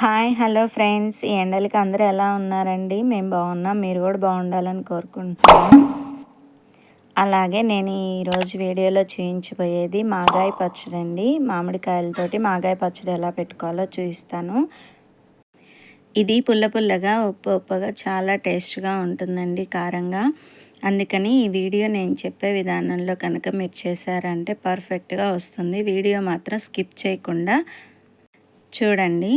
Hi hello friends. ఈ ఎండలకి అందరూ ఎలా ఉన్నారండి? మేము బాగున్నాం. మీరు కూడా బాగుండాలని కోరుకుంటున్నాను అలాగే నేను ఈరోజు వీడియోలో చూయించిపోయేది మాగాయ పచ్చడి అండి. మామిడికాయలతోటి మాగాయ పచ్చడి ఎలా పెట్టుకోవాలో చూపిస్తాను. ఇది పుల్ల పుల్లగా ఉప్పు ఉప్పగా చాలా టేస్ట్గా ఉంటుందండి కారంగా. అందుకని ఈ వీడియో నేను చెప్పే విధానంలో కనుక మీరు చేశారంటే పర్ఫెక్ట్గా వస్తుంది. వీడియో మాత్రం స్కిప్ చేయకుండా చూడండి.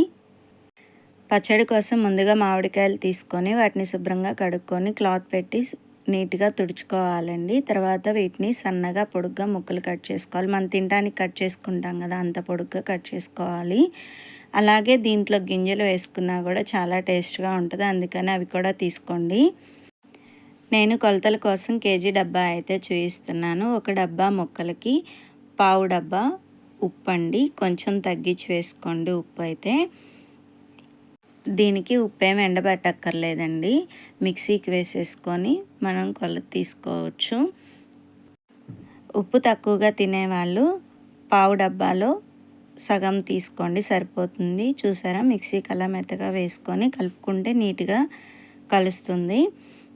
పచ్చడి కోసం ముందుగా మామిడికాయలు తీసుకొని వాటిని శుభ్రంగా కడుక్కొని క్లాత్ పెట్టి నీట్గా తుడుచుకోవాలండి. తర్వాత వీటిని సన్నగా పొడుగ్గా ముక్కలు కట్ చేసుకోవాలి. మనం తినడానికి కట్ చేసుకుంటాం కదా అంత పొడుగ్గా కట్ చేసుకోవాలి. అలాగే దీంట్లో గింజలు వేసుకున్నా కూడా చాలా టేస్ట్గా ఉంటుంది. అందుకని అవి కూడా తీసుకోండి. నేను కొలతల కోసం కేజీ డబ్బా అయితే చూపిస్తున్నాను ఒక డబ్బా ముక్కలకి పావు డబ్బా ఉప్పు అండి కొంచెం తగ్గించి వేసుకోండి ఉప్పు అయితే. దీనికి ఉప్పు ఏమి ఎండబెట్టక్కర్లేదండి. మిక్సీకి వేసేసుకొని మనం కొలత తీసుకోవచ్చు. ఉప్పు తక్కువగా తినేవాళ్ళు పావు డబ్బాలో సగం తీసుకోండి సరిపోతుంది. చూసారా? మిక్సీకి అలా మెత్తగా వేసుకొని కలుపుకుంటే నీట్గా కలుస్తుంది.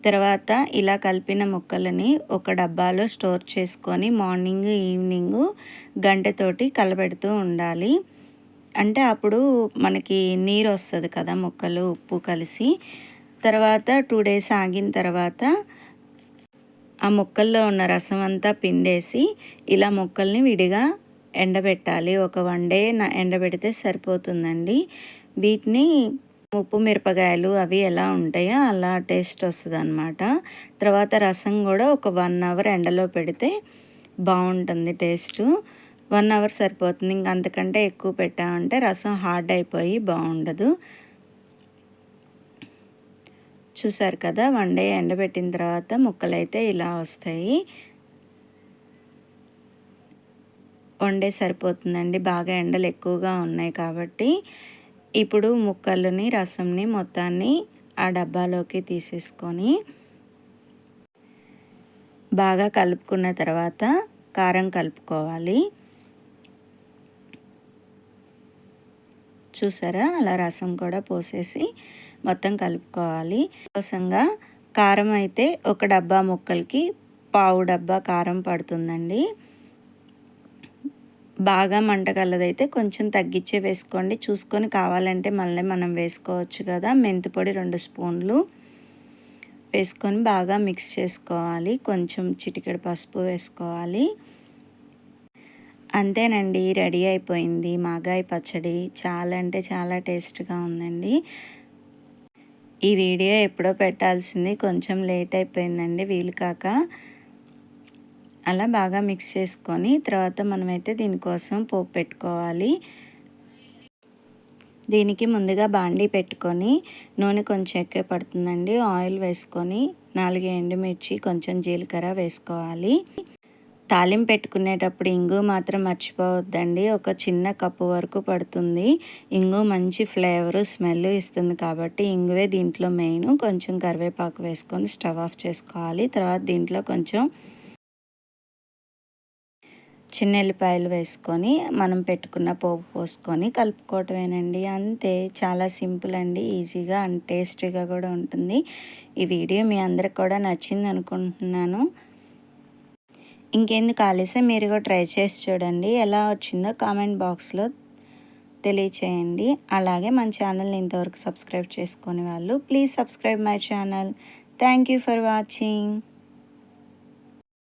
తర్వాత ఇలా కలిపిన ముక్కలని ఒక డబ్బాలో స్టోర్ చేసుకొని మార్నింగ్ ఈవినింగ్ గంటతోటి కలబెడుతూ ఉండాలి. అంటే అప్పుడు మనకి నీరు వస్తుంది కదా ముక్కలు ఉప్పు కలిసి. తర్వాత టూ డేస్ ఆగిన తర్వాత ఆ ముక్కల్లో ఉన్న రసం అంతా పిండేసి ఇలా ముక్కల్ని విడిగా ఎండబెట్టాలి. ఒక వన్ డే ఎండబెడితే సరిపోతుందండి. వీటిని ఉప్పు మిరపకాయలు అవి ఎలా ఉంటాయో అలా టేస్ట్ వస్తుంది అనమాట తర్వాత రసం కూడా ఒక వన్ అవర్ ఎండలో పెడితే బాగుంటుంది టేస్టు. వన్ అవర్ సరిపోతుంది. ఇంక అంతకంటే ఎక్కువ పెట్టామంటే రసం హార్డ్ అయిపోయి బాగుండదు. చూసారు కదా వన్ డే ఎండబెట్టిన తర్వాత ముక్కలు అయితే ఇలా వస్తాయి. వన్ డే సరిపోతుందండి. బాగా ఎండలు ఎక్కువగా ఉన్నాయి కాబట్టి ఇప్పుడు ముక్కలని రసంని మొత్తాన్ని ఆ డబ్బాలోకి తీసేసుకొని బాగా కలుపుకున్న తర్వాత కారం కలుపుకోవాలి. చూసారా? అలా రసం కూడా పోసేసి మొత్తం కలుపుకోవాలి. కోసంగా కారం అయితే ఒక డబ్బా ముక్కలకి పావు డబ్బా కారం పడుతుందండి. బాగా మంటగలదైతే కొంచెం తగ్గించే వేసుకోండి. చూసుకొని కావాలంటే మళ్ళీ మనం వేసుకోవచ్చు కదా. మెంతి పొడి రెండు స్పూన్లు వేసుకొని బాగా మిక్స్ చేసుకోవాలి. కొంచెం చిటికెడు పసుపు వేసుకోవాలి. అంతేనండి రెడీ అయిపోయింది. మాగాయ పచ్చడి చాలా అంటే చాలా టేస్ట్గా ఉందండి. ఈ వీడియో ఎప్పుడో పెట్టాల్సింది కొంచెం లేట్ అయిపోయిందండి వీలు కాక. అలా బాగా మిక్స్ చేసుకొని తర్వాత మనమైతే దీనికోసం పోపు పెట్టుకోవాలి. దీనికి ముందుగా బాండీ పెట్టుకొని నూనె కొంచెం ఎక్కువ పడుతుందండి. ఆయిల్ వేసుకొని నాలుగు ఎండుమిర్చి కొంచెం జీలకర్ర వేసుకోవాలి. తాలింపు పెట్టుకునేటప్పుడు ఇంగు మాత్రం మర్చిపోవద్దండి. ఒక చిన్న కప్పు వరకు పడుతుంది. ఇంగు మంచి ఫ్లేవర్ స్మెల్ ఇస్తుంది కాబట్టి ఇంగువే దీంట్లో మెయిన్. కొంచెం కరివేపాకు వేసుకొని స్టవ్ ఆఫ్ చేసుకోవాలి. తర్వాత దీంట్లో కొంచెం చిన్న ఎల్లిపాయలు వేసుకొని మనం పెట్టుకున్న పోపు పోసుకొని కలుపుకోవటమేనండి. అంతే. చాలా సింపుల్ అండి. ఈజీగా అండ్ టేస్టీగా కూడా ఉంటుంది. ఈ వీడియో మీ అందరికి కూడా నచ్చింది అనుకుంటున్నాను ఇంకెందుకు ఆలస్యం? మీరు కూడా ట్రై చేసి చూడండి. ఎలా వచ్చిందో కామెంట్ బాక్స్లో తెలియచేయండి. అలాగే మన ఛానల్ని ఇంతవరకు సబ్స్క్రైబ్ చేసుకునే వాళ్ళు please subscribe my channel. Thank you for watching.